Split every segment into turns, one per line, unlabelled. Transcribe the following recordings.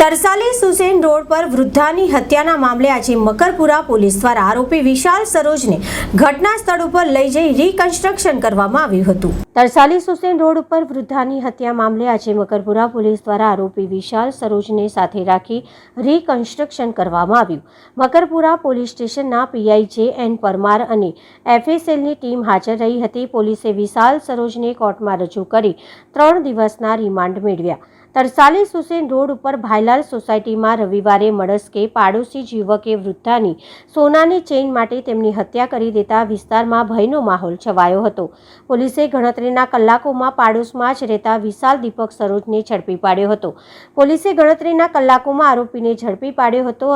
Tarsali Susen road પર વૃદ્ધાની હત્યાના મામલે આજે મકરપુરા પોલીસ દ્વારા આરોપી વિશાલ સરોજને ઘટના સ્થળ ઉપર લઈ જઈ રીકન્સ્ટ્રક્શન કરવામાં આવ્યું હતું. તરસાલી સુસેન રોડ ઉપર વૃદ્ધાની હત્યા મામલે આજે મકરપુરા પોલીસ દ્વારા આરોપી વિશાલ સરોજને સાથે રાખી રીકન્સ્ટ્રક્શન કરવામાં આવ્યું. મકરપુરા પોલીસ સ્ટેશનના પીઆઈ જે એન પરમાર અને એફએસએલની ટીમ હાજર રહી હતી. પોલીસે વિશાલ સરોજને કોર્ટમાં રજૂ કરી ત્રણ દિવસના રિમાન્ડ મેળવ્યા. તરસાલી સુસેન રોડ ઉપર ભાઈલાલ સોસાયટીમાં રવિવારે મળસ્કે પાડોશી જીવકે વૃદ્ધાની સોનાની ચેઇન માટે તેમની હત્યા કરી દેતા વિસ્તારમાં ભયનો માહોલ છવાયો હતો. પોલીસે ગણતરીના કલાકોમાં પાડોશમાં જ રહેતા વિશાલ દીપક સરોજને ઝડપી પાડ્યો હતો. પોલીસે ગણતરીના કલાકોમાં આરોપીને ઝડપી પાડ્યો હતો,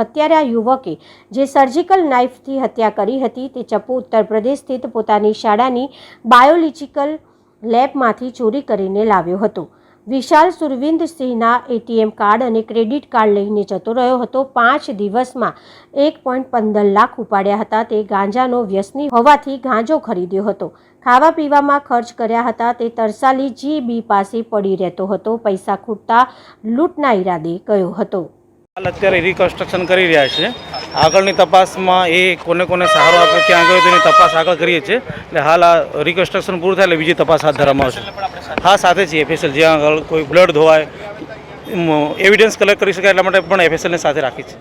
હત્યારા યુવકે જે સર્જિકલ નાઇફથી હત્યા કરી હતી તે ચપ્પુ ઉત્તર પ્રદેશ સ્થિત પોતાની શાળાની બાયોલોજિકલ લેબમાંથી ચોરી કરીને લાવ્યો હતો. વિશાલ સુરવિંદ સિંહના એટીએમ કાર્ડ અને ક્રેડિટ કાર્ડ લઈને જતો રહ્યો હતો. પાંચ દિવસમાં એક પોઈન્ટ પંદર લાખ ઉપાડ્યા હતા. તે ગાંજાનો વ્યસની હોવાથી ગાંજો ખરીદ્યો હતો. ખાવા પીવામાં ખર્ચ કર્યા હતા. તે તરસાલી જી બી પાસે પડી રહેતો હતો. પૈસા ખૂટતા લૂંટના ઈરાદે ગયો હતો.
અત્યારે રિકન્સ્ટ્રક્શન કરી રહ્યા છે. આગળની તપાસમાં એ કોને કોને સહારો આપ્યો, ક્યાં ગયો તેની તપાસ આગળ કરીએ છીએ. એટલે હાલ આ રિકન્સ્ટ્રક્શન પૂરું થાય એટલે બીજી તપાસ હાથ ધરવામાં આવશે. હા, સાથે છીએ એફએસએલ જ્યાં આગળ કોઈ બ્લડ ધોવાય એવિડન્સ કલેક્ટ કરી શકાય એટલા માટે પણ એફએસએલને સાથે રાખી છે.